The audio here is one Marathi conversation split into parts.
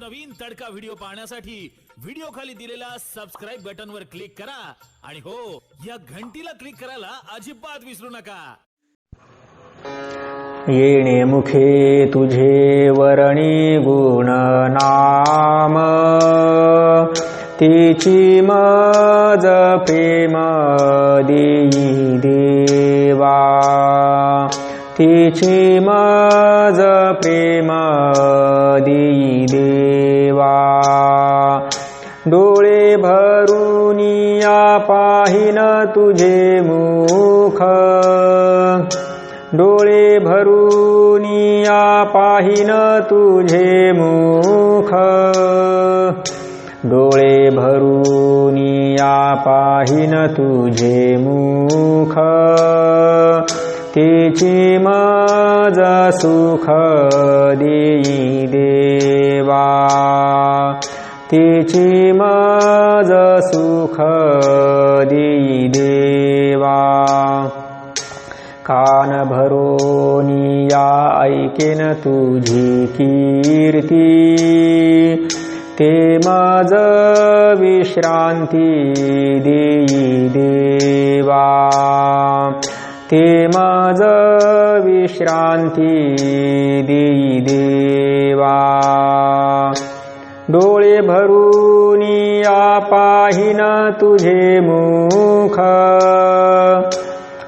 नवनवीन तडका व्हिडिओ पाहण्यासाठी व्हिडिओ खाली दिलेल्या सबस्क्राईब बटन वर क्लिक करा. आणि हो या घंटीला क्लिक करायला अजिबात विसरू नका. येणे मुखे तुझे वरणी गुण नाम. तिची मज प्रेम देई देवा. तिची माज प्रेम देई देवा. डोळे भरून या पाहिन तुझे मुख. डोळे भरून या पाहिन तुझे मुख. डोळे भरून या पाहिन तुझे मुख. तिची मज सुख देई देवा. तिची मज सुख देई देवा. कान भरोनिया ऐकेन तुझी कीर्ती. ते मज विश्रांती देई देवा. ते मज विश्रांती देई देवा. डोळे भरून या पाहिन तुझे मुख.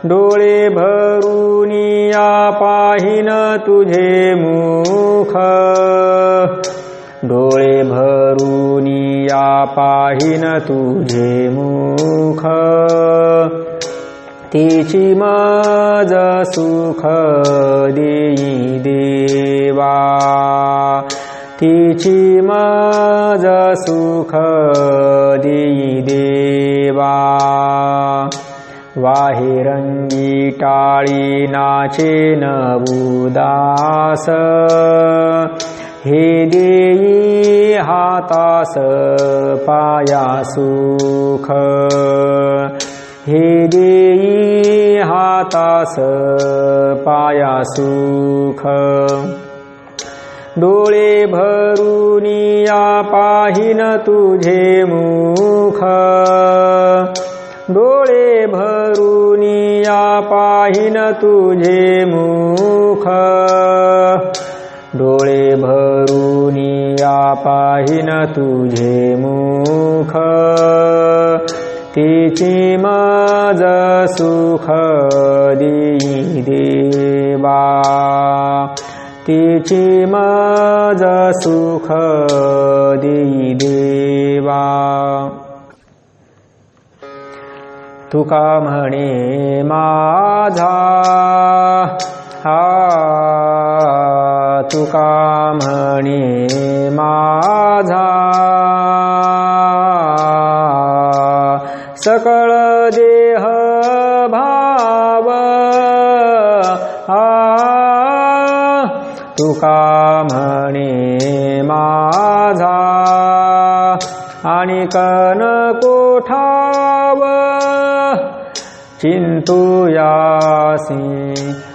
डोळे भरून या पाहिन तुझे मुख. डोळे भरून या पाहिन तुझे मुख. तिची मज सुख देई देवा. तिची माज सुख देई देवा. वाहिरंगी टाळी नाचे नबुदास. हे देई हातास पाया सुख. हे देई हातास पाया सुख. डोळे भरून या पाहिन तुझे मुख. डोळे भरून या पाहिन तुझे मुख. डोळे भरून या पाहिन तुझे मुख. तिची मज सुख दी देवा. तिची मज सुख दी देवा. तुका म्हणे माझा हा तुका म्हणे मा सकळ देह भाव। हा तुका म्हणे माझा? आणि कन कोठाव? चिंतू यासी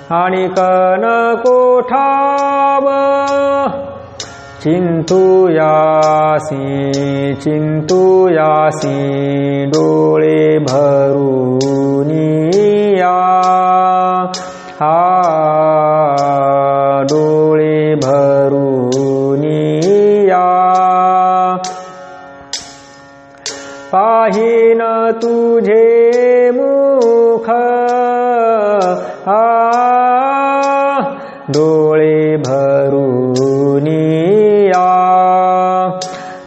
आणि कन कोठाव? चिंतुयासी चिंतुयासी डोळे भरुनिया या. हा डोळे भरुनिया पाहिन तुझे मुख हा डोळे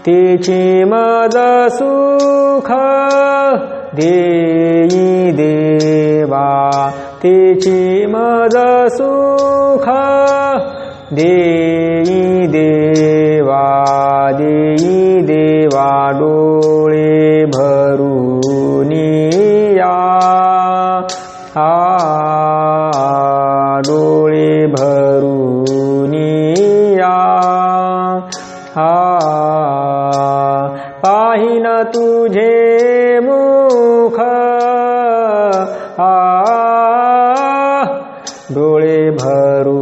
तिची मज सुख देई देवा. तिची मज सुख देई देवा. देई देवा डोळे भरुनिया. या आ डोळे भरुनिया. या आ पाहिन तुझे मुख. आ डोळे भरू